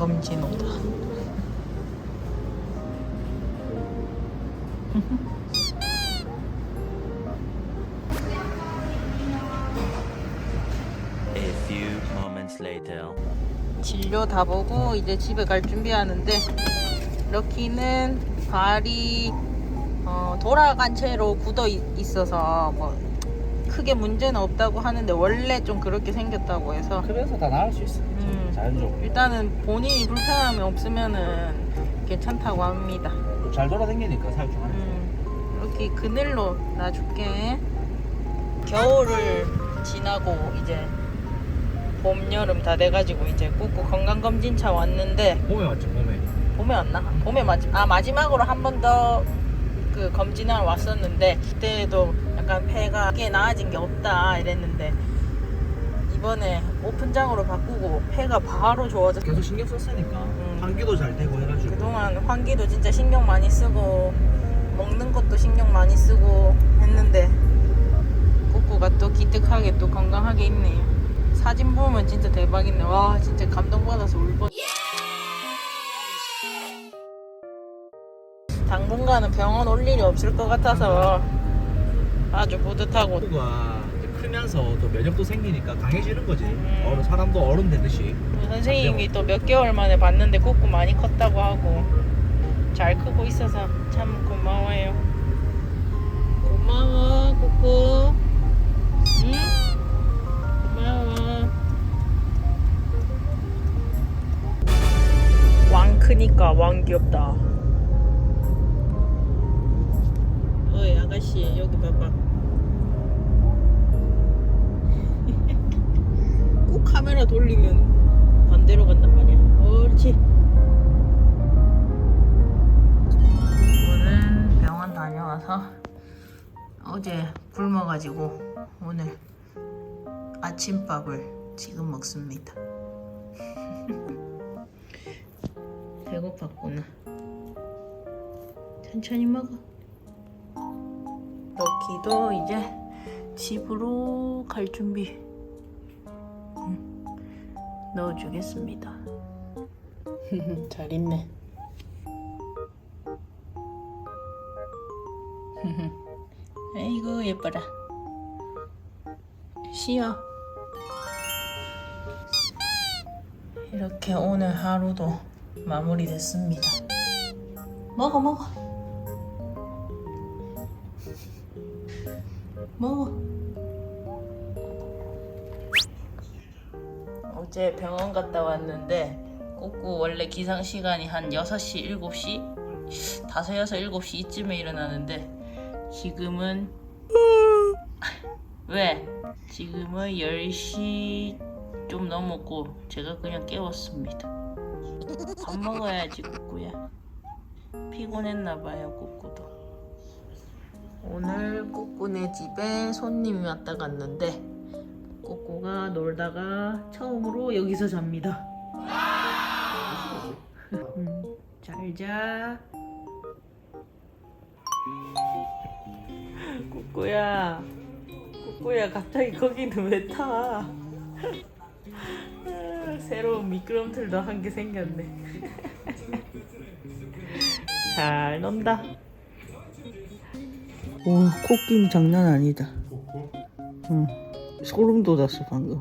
오다. A few moments later. 진료 다 보고 이제 집에 갈 준비하는데 럭키는 발이 어, 돌아간 채로 굳어 있- 있어서 뭐 크게 문제는 없다고 하는데 원래 좀 그렇게 생겼다고 해서 그래서 다 나을 수 있어. 음. 자연적으로. 일단은 본인이 불편함이 없으면은 괜찮다고 합니다. 잘 돌아다니니까 사육 좀 하네. 음, 이렇게 그늘로 놔줄게. 겨울을 지나고 이제 봄, 여름 다 돼가지고 이제 꾹꾹 건강검진차 왔는데 봄에 왔지 봄에. 봄에 왔나? 봄에 마지, 아 마지막으로 한 번 더 그 검진하러 왔었는데 그때도 약간 폐가 크게 나아진 게 없다 이랬는데 이번에 오픈장으로 바꾸고 폐가 바로 좋아졌어. 계속 신경 썼으니까 음. 환기도 잘 되고 해가지고. 그동안 환기도 진짜 신경 많이 쓰고 먹는 것도 신경 많이 쓰고 했는데 꾸꾸가 또 기특하게 또 건강하게 있네요. 사진 보면 진짜 대박이네. 와 진짜 감동받아서 울 뻔. 당분간은 병원 올 일이 없을 것 같아서 아주 뿌듯하고 꾸가 이제 크면서 또 면역도 생기니까 강해지는 거지. 음. 어른 사람도 어른 되듯이. 선생님이 또 몇 개월 만에 봤는데 꾸꾸 많이 컸다고 하고 잘 크고 있어서 참 고마워요. 고마워 꾸꾸. 응? 고마워. 왕 크니까 왕 귀엽다. 어이 아가씨 여기 봐봐. 꼭 카메라 돌리면 반대로 간단 말이야. 옳지. 오늘 병원 다녀와서 어제 굶어가지고 오늘 아침밥을 지금 먹습니다. 배고팠구나. 천천히 먹어. 럭키도 이제 집으로 갈 준비. 넣어주겠습니다. 잘 있네. 아이고 예뻐라. 쉬어. 이렇게 오늘 하루도 마무리됐습니다. 먹어 먹어. 먹어. 어제 병원 갔다 왔는데 꼬꾸 원래 기상 시간이 한 6시, 7시? 5, 6, 7시 이쯤에 일어나는데 지금은 왜? 지금은 10시 좀 넘었고 제가 그냥 깨웠습니다. 밥 먹어야지 꼬꾸야. 피곤했나봐요 꼬꾸도. 오늘 꼬꾸네 집에 손님이 왔다 갔는데 꼬꼬가 놀다가 처음으로 여기서 잡니다. 음, 잘 자. 꼬꼬야, 꼬꼬야 갑자기 거기는 왜 타? 아, 새로운 미끄럼틀도 한 개 생겼네. 잘 논다. 오, 코끼리 장난 아니다. 응. 소름 돋았어 방금.